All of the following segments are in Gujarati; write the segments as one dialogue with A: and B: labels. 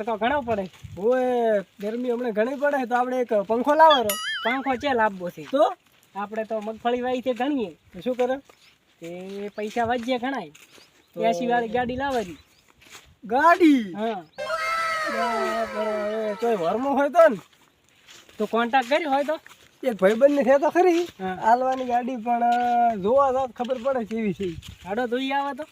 A: તડકો ઘણો પડે.
B: ઓય ગરમી હમણાં ઘણી પડે તો આપણે એક પંખો લાવો
A: પંખો છે લાવવો છે?
B: તો?
A: આપણે તો મગફળી વાવી છે ગણીએ.
B: તો શું કરો?
A: તે પૈસા વધ્યા ઘણાય એસી વાળી ગાડી લાવવાની.
B: ગાડી?
A: હા.
B: તોય વરમાં હોય તો ને.
A: તો કોન્ટેક્ટ કર્યો હોય તો?
B: એક ભાઈબંધ ને છે તો ખરી.
A: આલવાની
B: હાલવાની ગાડી પણ જોવા તો ખબર પડે કેવી છે.
A: હાડો ધોઈ આવે તો.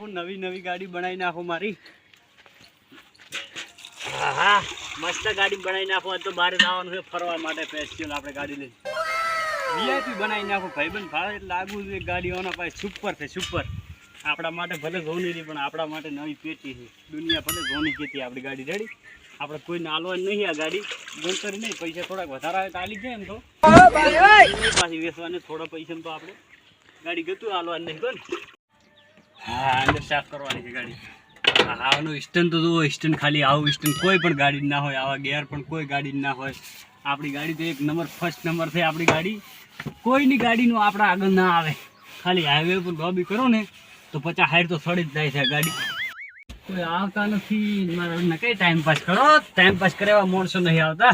C: હું નવી નવી ગાડી બનાવી નાખો મારી. હા હા મસ્ત ગાડી બનાવી નાખો. તો બહાર જવાનું છે ફરવા માટે. ફેસ્ટિવલ આપણે ગાડી લઈ. વીઆઈપી બનાવી નાખો. ભાઈબંધ ભાડે એટલે લાગુ છે ગાડીઓના પાસે. સુપર છે સુપર આપણા માટે ભલે ઘઉંની રહી પણ આપણા માટે નવી પેટી છે. દુનિયા ભલે ધોની કેતી આપણી ગાડી રેડી આપણે કોઈ નાલો નહીં આ ગાડી. ગણતરી નહીં પૈસા થોડાક વધારે આવે તો આલી જાય એમ તો. પાછી વેચવાની થોડા પૈસા તો આપણે ગાડી ગતું હાલવાની નહીં તો હા અંદર સાફ કરવાની છે ગાડી. હા આનું સ્ટન તો જુઓ સ્ટન ખાલી આવું સ્ટન કોઈ પણ ગાડી ના હોય આવા ગેર પણ કોઈ ગાડી ના હોય. આપણી ગાડી તો એક નંબર ફર્સ્ટ નંબર છે આપણી ગાડી. કોઈની ગાડીનું આપણા આગળ ના આવે. ખાલી હાઈવે પર લોબી કરો ને તો પચાસ હાઈટ તો સડી જ જાય છે આ ગાડી. આવતા નથી. કઈ ટાઈમ પાસ કરો? ટાઈમ પાસ કરવા માણસો નહીં આવતા.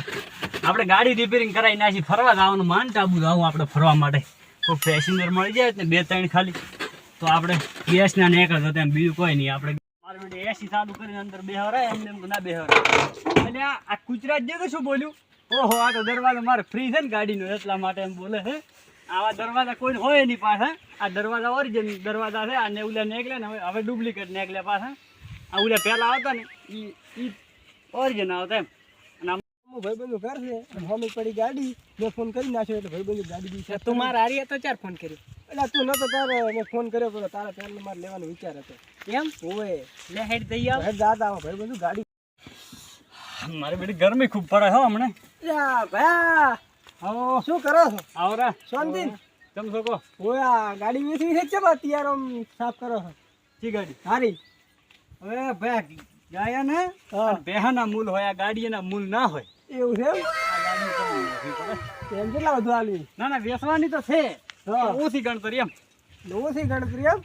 C: આપણે ગાડી રિપેરિંગ કરાવી નાખી, ફરવા જવાનું માન આબુ જવું આપણે ફરવા માટે. કોઈ પેસેન્જર મળી જાય ને બે ત્રણ ખાલી. તો આપણે ગેસના નીકળે તેમ બીજું કોઈ નહીં. આપણે એસી ચાલુ કરીને અંદર બેહવરાય એમ તો ના બેહવરાય. અને આ ગુજરાત જે તો શું બોલ્યું? ઓહો, આ તો દરવાજો મારે ફ્રી છે ને ગાડીનો, એટલા માટે એમ બોલે છે. આવા દરવાજા કોઈ હોય નહીં પાસે આ દરવાજા ઓરિજિન દરવાજા છે, આ ને ઉલા નીકળ્યા ને હવે ડુપ્લિકેટ નીકળે પાછા. આ ઉલા પહેલા આવતા ને ઈ ઈ ઓરિજિન આવતા એમ. અને આમ
B: ભાઈ બંધુ ઘર છે અને પડી ગાડી મેં ફોન કરી નાખ્યો એટલે ભાઈ બંધુ ગાડી બી છે
A: તું મારા હારી તો ચાર ફોન કર્યો.
B: એટલે તું નતો તારે મેં ફોન કર્યો પેલો તારા પહેલા મારે લેવાનો વિચાર હતો.
A: એમ?
B: ઓય
A: લે હેડ દઈ આવ.
B: હેડ જાત આવો ભાઈબંધ ગાડી.
C: મારી બેટી ગરમી ખૂબ પડે હો હમણાં.
B: યા ભયા
C: આવો
B: શું કરો છો?
C: આવરા
B: શાંતિ
C: તમ કહો?
B: ઓયા ગાડી વેચી છે કે બા તૈયાર આમ સાફ કરો છો?
C: જી ગાડી?
B: સારી
C: હવે ભાઈ ગાયા ને બેહાના મૂલ હોય આ ગાડીના મૂલ ના હોય.
B: એવું છે એમ?
C: આ ગાડી તમને નોખવી પડે.
B: એમ કેટલા બધું આલી?
C: ના ના વેચવાની તો છે. ઓછી ગણતરી એમ.
B: ઓછી ગણતરી એમ?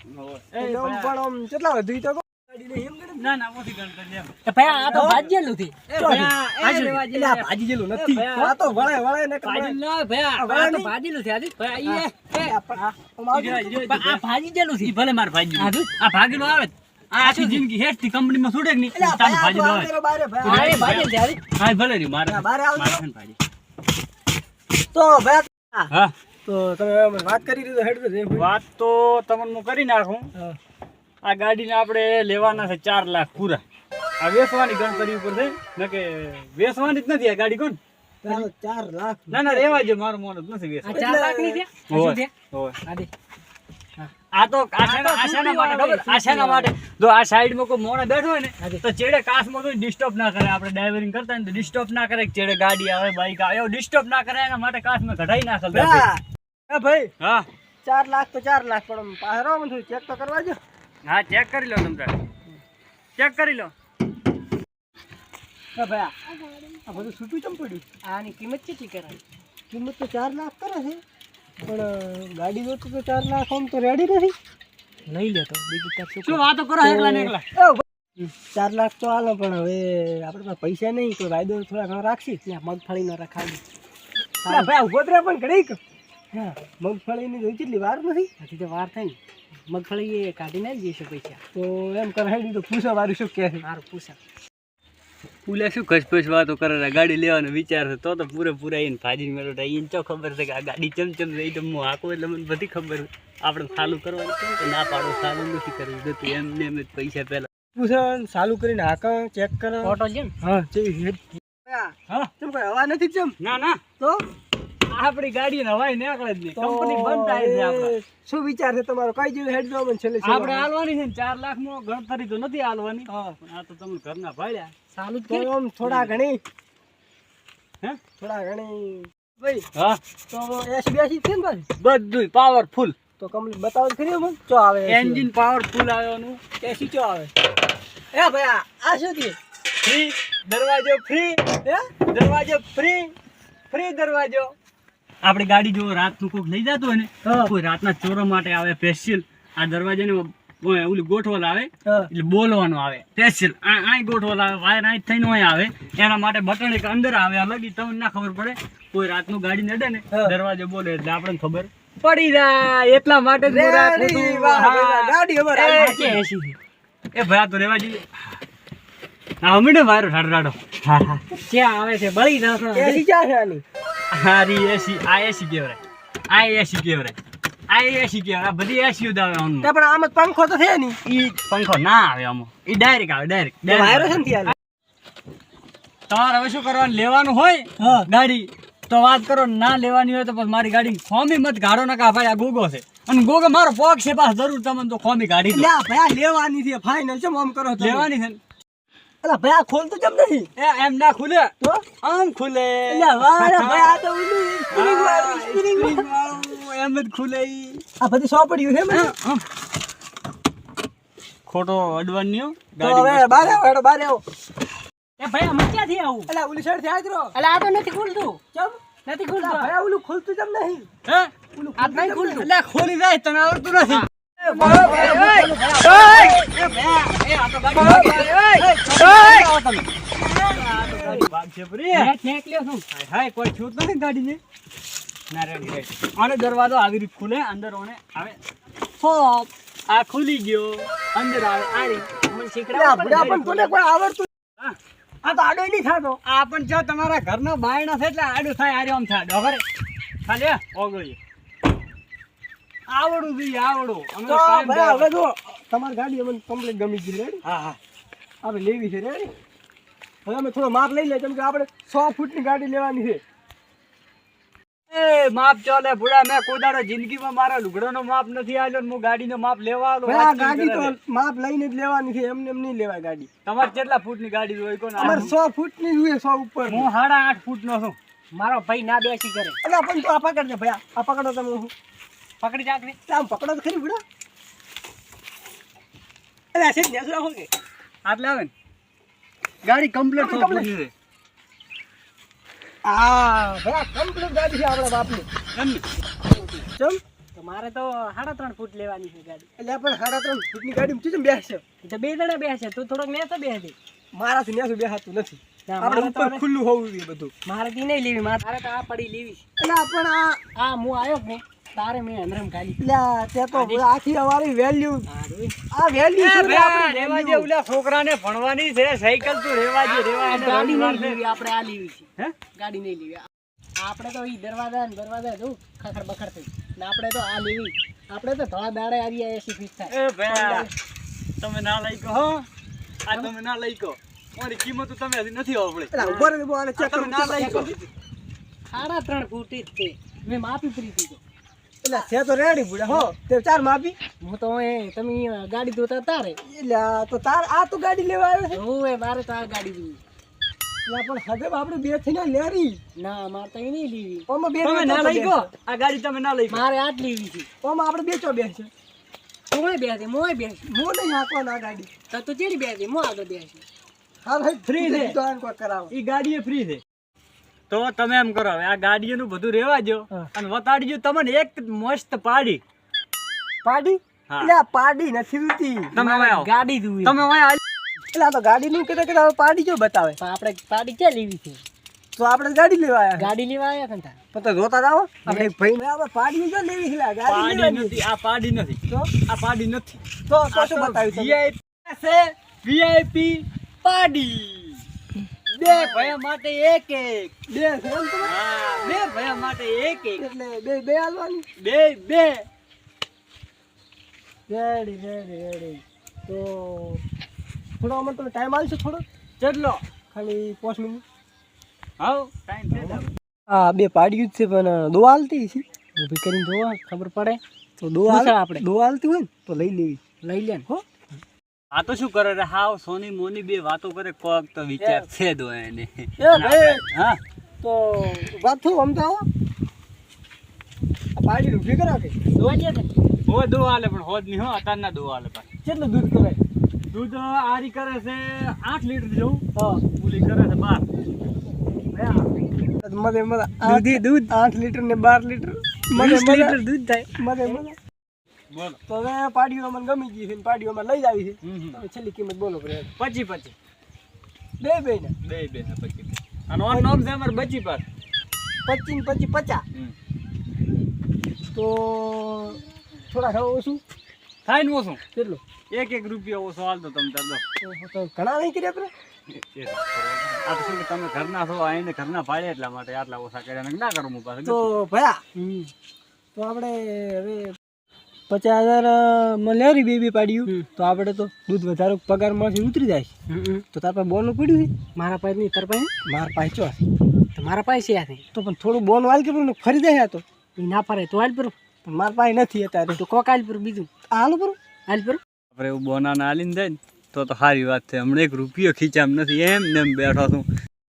C: એ
B: એટલે આમ
C: ભાઈ,
B: પણ આમ કેટલા વધુ તો કહો. ગાડીને એમ ગણે.
C: ના ના ઓછી ગણતરી એમ.
A: ભાઈ આ તો ભાજ્યેલું થી.
B: ભાઈ, એટલે આ ભાજી જેલું નથી. આ તો વળે વળે ને
A: ના ભાઈ આ તો ભાજીલું છે આજી ભાઈ ઈ એ- એ.
B: આ પણ આમ આવતું
C: ઈ
B: નથી.
C: રહ્યો, ઈ
A: પણ આ ભાજી જેલું
C: ઈ
A: છે
C: ભલે માર ભાગી
A: હાજુ?
C: આ ભાગેલું આવે. આખી જિંદગી હેઠથી કંપનીમાં છૂટે નહીં? તારું
A: ભાજી છે
C: હા ભલે રી મારે
B: બારે આવજો.
C: ને.
B: તો ભાઈ
C: હા.
B: તો તમે વાત કરી દીધો હેડ.
C: વાત તો તમને હું કરી નાખું.
B: આ
C: આ ગાડીને આપણે લેવાના છે ચાર લાખ પૂરા. આ વેચવાની ગણતરી ઉપર છે ને કે વેચવાની જ નથી આ ગાડી કોણ?
B: ચાલો ચાર લાખ.
C: ના ના રેવા જે મારું મોન જ નથી
A: આ ચાર લાખની છે? આ
C: તો આશાના આશાના માટે ખબર આશાના માટે. જો આ સાઈડમાં કોઈ મોણે બેઠો હોય ને તો ચેડે કાસમાં કોઈ ડિસ્ટર્બ ના કરે. આપણે ડ્રાઈવરિંગ કરતા ને તો ડિસ્ટર્બ ના કરે કે ચેડે ગાડી આવે બાઈક આવે. એવું ડિસ્ટર્બ ના કરે એના માટે કાચમાં કઢાઈ ના
B: હા ભાઈ
C: હા.
B: ચાર લાખ તો ચાર લાખ પણ પાછળ આવો ચેક તો કરવા જો
C: હા ચેક કરી લો તમે ચેક કરી લો.
B: હા ભાઈ આ આ બધું છૂટું ચમ પડ્યું?
A: આની કિંમત કેટલી કરાય?
B: કિંમત તો ચાર લાખ કરે છે. પણ ગાડી જોતું તો ચાર લાખ આમ તો રેડી નથી.
A: લઈ લેતો બીજી તાર શું
C: વાતો કરો એકલા ને એકલા?
B: ચાર લાખ તો આલો પણ હવે આપણે પાસે પૈસા નહીં તો વાયદો થોડા ઘણા રાખશી.
A: ત્યાં મગફળી ના રખાવી
B: ના ભાઈ ઊભો જ પણ ઘડીક.
A: હા
B: મગફળીની જોઈ કેટલી વાર નથી?
A: હજી તો વાર થાય ને. મગફળી એ કાઢીને આવી જઈશું પૈસા.
B: તો એમ કરાવી દીધું પૂછો મારું શું કહે
A: મારું પૂછા.
C: પુલે શું ખસપસ વાતો કરે છે? ગાડી લેવાનો વિચાર છે તો તો પૂરેપૂરા એને ભાજી મેળો એને ચો ખબર છે કે આ ગાડી ચમચમ ચમ રહી તો હું હાકું એટલે મને બધી ખબર આપણે સાલું કરવાનું કેમ કે ના પાડો સાલું નથી કરવું. તો તું એમને એમ પૈસા પહેલાં
B: પૂછો સાલું કરીને હાકા ચેક કરો.
A: ફોટો છે
B: હા જેવી હેડ
C: હા.
B: ચમ કોઈ હવા નથી ચમ?
C: ના ના.
B: તો?
C: આપણી ગાડી નવાય નીકળે જ નહીં. કંપની બંધ થાય છે આપણે.
B: શું વિચાર છે તમારો? કઈ જેવું હેડ જોવા છે?
C: આપણે હાલવાની છે ને ચાર નો ગણતરી તો નથી હાલવાની. આ તો ઘર ઘરના ભાડ્યા.
A: ચાલુ જ
B: તો આમ થોડા ઘણી.
C: હે?
B: થોડા ઘણી. ભાઈ.
C: હા.
B: તો એસી બેસી છે ને ભાઈ?
C: બધું પાવરફુલ
B: તો કમ્પ્લીટ બતાવો ખરી મને ચો આવે
C: એન્જિન પાવરફુલ આવ્યાનું
B: એસી ચો આવે? એ ભાઈ આ આ શું થયું?
C: ફ્રી દરવાજો ફ્રી
B: હે?
C: દરવાજો ફ્રી ફ્રી દરવાજો. આપણી ગાડી જો રાતનું કોક લઈ જતું હોય ને કોઈ રાતના ચોરો માટે આવે સ્પેશિયલ આ દરવાજાને ઓલું ગોઠવલ આવે એટલે બોલવાનું આવે. સ્પેશિયલ આ ગોઠવલ આવે વાયર અહીં થઈને ઓય આવે. એના માટે બટન એક અંદર આવે અલગ તમને ના ખબર પડે. કોઈ રાતનું ગાડી નડે ને. દરવાજો બોલે એટલે આપણને ખબર. પડી જાય એટલા માટે
B: ગાડી
C: એ, ભાઈ આ તો રેવા જઈએ. હા મારો વાયરો ઠાડો ઠાડો હા હા.
A: ક્યાં આવે છે? બળી જશે
B: એસી ક્યાં છે આની?
C: હારી એસી આ એસી કેવરાય આ એસી કેવરાય આ એસી કેવરાય આ બધી એસી ઉદાવે
B: તે પણ આમ પંખો તો છે ની
C: ઈ પંખો ના આવે આમ. ઈ ડાયરેક્ટ આવે ડાયરેક્ટ
B: વાયરો છે ને ત્યાં?
C: તમારે હવે શું કરવાનું? લેવાનું હોય ગાડી. તો વાત કરો ના લેવાની હોય તો પછી મારી ગાડી ખોમી મત ગાડો નકા ભાઈ આ ગોગો છે. અને ગોગો મારો પોક છે પાસ જરૂર તમને તો ખોમી ગાડી
B: લે ભાઈ લેવાની છે ફાઇનલ છે આમ કરો
C: લેવાની છે ને?
B: અલા ભાઈ આ ખોલતું કેમ નથી
C: એ એમ ના ખુલે
B: તો
C: આમ ખુલે
B: એટલે વાહ રે ભાઈ આ તો ઓલું spring વાળું, spring વાળું.
C: એમ જ ખુલે
B: આ બધી સોપડીયું છે મને
C: ખોટો
B: અડવાન્યો.
C: ગાડી
B: હવે બારે આવો હેડો બારે આવો
A: એ ભાઈ આમાં ક્યાંથી આવું
B: અલા ઉલી સાઈડથી આજરો
A: અલા આ તો નથી ખુલતું
B: ચમ
A: નથી
B: અલા
A: ખુલતું
B: ભાઈ ઓલું ખુલતું કેમ નહીં
C: હે?
B: ઓલું
A: આ નહીં ખુલતું
C: અલા ખોલી જાય તને આવડતું નથી દરવાજો આવી રીત ખુલે અંદર ઓને આવે આ ખુલી ગયો અંદર આવે આ
A: મને
B: પણ તને કોઈ આવડતું આ તો આડો નહીં થતો
C: આ પણ જો તમારા ઘરનો બાયણો છે એટલે આડું થાય આરે આમ થાય ડોગર ખાલી ઓગળીએ આવડું જોઈએ આવડું. અમે
B: તો ભાઈ હવે જો તમારી ગાડી અમને કમ્પ્લીટ ગમી ગઈ રેડી
C: હા હા.
B: આપણે લેવી છે રેડી હવે અમે થોડો માપ લઈ લે કેમ કે આપણે સો ફૂટની ગાડી લેવાની છે.
C: એ માપ ચાલે ભૂડા મેં કોઈ જિંદગીમાં મારા લુગડાનો માપ નથી આલ્યો ને હું ગાડીનો માપ લેવા આલો.
B: ભાઈ આ
C: વાત કેમ
B: ગાડી તો માપ લઈને જ લેવાની છે એમને એમ નહીં લેવાય ગાડી.
C: તમારે કેટલા ફૂટની ગાડી હોય કોને?
B: અમારે સો ફૂટની જોઈએ સો ઉપર
C: હું સાડા આઠ ફૂટનો છું.
A: મારો ભાઈ ના બેસી કરે.
B: એટલે પણ તો આ પકડજે ભાઈ. આ- પકડો તમે હું
A: પકડી ચાકરી
B: આમ પકડો તો ખરી બુડા અલા આ સીટ નેસું રાખો કે
C: આટલે આવે ને. ગાડી કમ્પ્લીટ થઈ
B: Complete.
C: છે.
B: આ ભાઈ કમ્પ્લીટ ગાડી છે આપણા બાપની. ચમ?
A: તો મારે તો સાડા ત્રણ ફૂટ લેવાની છે ગાડી.
B: એટલે સાડા ત્રણ ફૂટની ગાડી ચીજ બેસશે
A: તો બે જણા બેસે તું થોડોક નેસો બેસે.
B: મારાથી નેસું બેસાતું નથી. આપણે ઉપર ખુલ્લું હોવું જોઈએ બધું.
A: મારે તી નહીં લેવી મારે તો આ પડી લેવી.
B: એટલે પણ આ
A: આ હું આવ્યો ને તારે મેં ખાલી.
B: તે તો આખી અમારી વેલ્યુ આ વેલ્યુ શું રે
C: રેવા જે ઓલા છોકરાને ભણવાની છે સાયકલ તું રેવા જે રેવા
A: ગાડી નહીં. લેવી આપણે આ લેવી છે.
C: હે?
A: ગાડી નહીં લેવી. આપણે તો ઈ દરવાજા ને દરવાજા જો ખખડ બખર થઈ. ને આપણે તો આ લેવી. આપણે તો ધોળા દાડે આવી એસી ફીટ થાય.
C: એ ભાઈ તમે ના લઈ કહો આ તમે ના લઈ કહો મારી કિંમત તમે હજી નથી આવડે
B: રહે, ઊભો
C: ના લઈ કહો
A: સાડા ત્રણ ફૂટ જ છે મેં માફી ફરી દીધો.
B: એટલે છે તો રેડી બુડા હો. તે ચાર માપી
A: હું તો એ તમે ગાડી ધોતા તારે.
B: એટલે આ તો તાર આ તો ગાડી લેવા આવ્યો છે.
A: હું એ મારે તો આ ગાડી
B: એટલે પણ આપણે બે ના લેરી.
A: ના મારે તો નહીં લેવી.
B: ઓમાં બે
C: તમે ના લઈ કહો આ ગાડી તમે ના લઈ
A: મારે આ જ લેવી છે.
B: ઓમાં આપણે બે ચો બેસે
A: તું બેસે મોય બેસે
B: મો નહીં હાંકવાનો ના ગાડી.
A: તો તું ચેડી બેસે મો આગળ બેસે
B: હા ભાઈ
C: Free છે.
B: તો આને કરાવો.
C: ઈ ગાડી એ ફ્રી છે. તો તમે એમ કરો હવે આ ગાડીઓનું બધું રેવા દો
B: હા.
C: અને વતાડજો તમને એક મસ્ત પાડી.
B: પાડી? એટલે પાડી નથી
C: તમે
A: ગાડી દુવી
C: તમે
B: એટલે આ તો ગાડી નું કીધું કે પાડી જો બતાવે.
A: પણ આપણે પાડી ક્યાં લેવી છે?
B: તો આપણે ગાડી લેવા આવ્યા.
A: ગાડી લેવા આવ્યા કંતા
B: પણ તો જોતા જાઓ આપણે એક ભાઈ આપણે પાડી જો લેવી છે ગાડી
C: નથી આ પાડી નથી.
B: તો?
C: આ પાડી નથી.
B: તો તો શું બતાવ્યું?
C: છે વીઆઈપી પાડી. બે ભયા માટે એક એક.
B: બે
C: બે ભયા માટે એક એક.
B: એટલે બે બે હાલવાની?
C: બે બે.
B: Ready ready ready. તો થોડો અમને તમે ટાઈમ આવશે થોડો?
C: કેટલો
B: ખાલી પાંચ મિનિટ.
C: હા ટાઈમ છે
B: હા બે પાડ્યું જ છે પણ દો હાલતી છે
A: ઊભી કરીને જોવા ખબર પડે.
B: તો દો હાલ
A: આપણે?
B: દો હાલતી હોય ને તો લઈ લેવી.
A: લઈ લે ને.
B: હો?
C: આ તો શું કરે રે? હાવ સોની મોની બે વાતો કરે કોક તો વિચાર છે દો એને.
B: એ ભાઈ.
C: હા.
B: તો વાત થયું આમ તો પાડી ઊભી કરાવ કે?
A: દોવા દે ને
C: હો દો હાલે પણ હોદ નહીં હો અત્યારના દો હાલે પણ.
B: કેટલું દૂધ કરાય?
C: દૂધ આરી કરે છે આઠ લીટર જેવું.
B: હા.
C: પૂલી કરે છે બાર.
B: મધે મધે
A: દૂધી દૂધ.
B: આઠ લીટર ને બાર લીટર. મધે
A: વીસ લીટર દૂધ થાય.
B: મધે મધે
C: બોલો.
B: તો હવે પાડીઓ મને ગમી ગઈ છે ને પાડીઓ અમારે લઈ આવી છે.
C: હમ.
B: છેલ્લી કિંમત બોલો પછી
C: પછી. પચી
B: બે બે ને
C: બે બે ને પચી અને ઓન નામ છે અમારે બચી પર
B: પચીસ ને પચીસ. પચાસ તો થોડા ખાવ ઓછું.
C: થાય ને ઓછું?
B: કેટલું?
C: એક એક રૂપિયો ઓછો હાલ તો તમે તાર
B: ઘણા નહીં કર્યા આપણે
C: આ તો શું તમે ઘરના છો આઈને ઘરના ભાડે એટલા માટે આટલા ઓછા કર્યા ને ના કરું હું પાછું.
B: તો ભયા. તો આપણે હવે પચાસ હજાર મળ્યા બેબી બે પાડ્યું તો આપણે તો દૂધ વધારો પગારમાંથી ઉતરી જાય તો તાર પાસે બોનું પડ્યું છે?
A: મારા પાસે નહીં તાર પાસે?
B: મારા પાસે ચો
A: તો મારા પાસે છે યાર
B: તો પણ થોડું બોન વાલ કે ને ફરી જાય તો.
A: એ ના પાડે તો હાલ પર
B: પણ મારા પાસે નથી અત્યારે.
A: તો કોક હાલ પર બીજું.
B: હાલ પર
A: હાલ પર
C: આપણે એવું બોનાને હાલીને જાય ને તો તો સારી વાત છે. હમણાં એક રૂપિયો ખીચામ નથી એમ ને એમ બેઠો છું.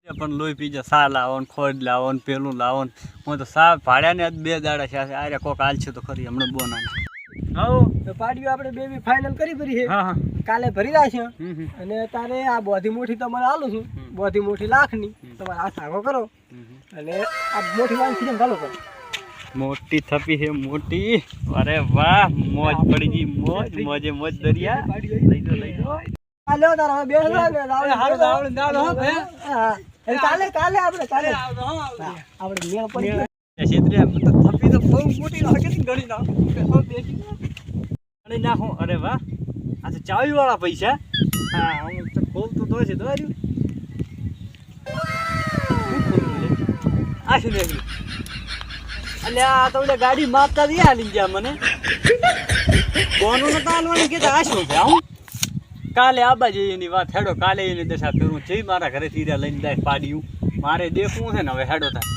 C: પણ લોહી પીજે સા લાવો ને ખોડ લાવો ને પેલું લાવો ને હું તો સા ભાડ્યાને બે દાડા છે. આરે કોક હાલ છે તો ખરી હમણાં બોનાને હા
B: તો પાડ્યું આપણે બે બી ફાઇનલ કરી ફરી છે.
C: હા હા.
B: કાલે ભરી
C: હમ
B: અને તારે આ બોધી મોટી તમારે આલું છું. બોધી મોટી લાખની. તમારે આ સાંગો કરો. અને આ મોટી વાળી ચાલો કરો.
C: મોટી થપી છે મોટી. અરે વાહ મોજ પડી ગઈ મોજ મોજે મોજ દરિયા. લઈ દો લઈ દો
B: હવે ને
C: હારું, હો.
B: કાલે કાલે આપણે કાલે આપણે મેળ પડી ગયો.
C: એ છેતરી અરે વાહ. આ તો પૈસા. હા, હું તો ખોલતો છે દોર્યું આ શું આ તો ગાડી માપતા દે હાલી ગયા મને. કોનું નતા હાલવાનું કે આ શું છે હું કાલે આબા જઈએ એની વાત, હેડો, કાલે એની દશા કરું. જઈ મારા ઘરે તીર્યા લઈને જાય પાડ્યું. મારે દેખવું છે ને, હવે હેડો થાય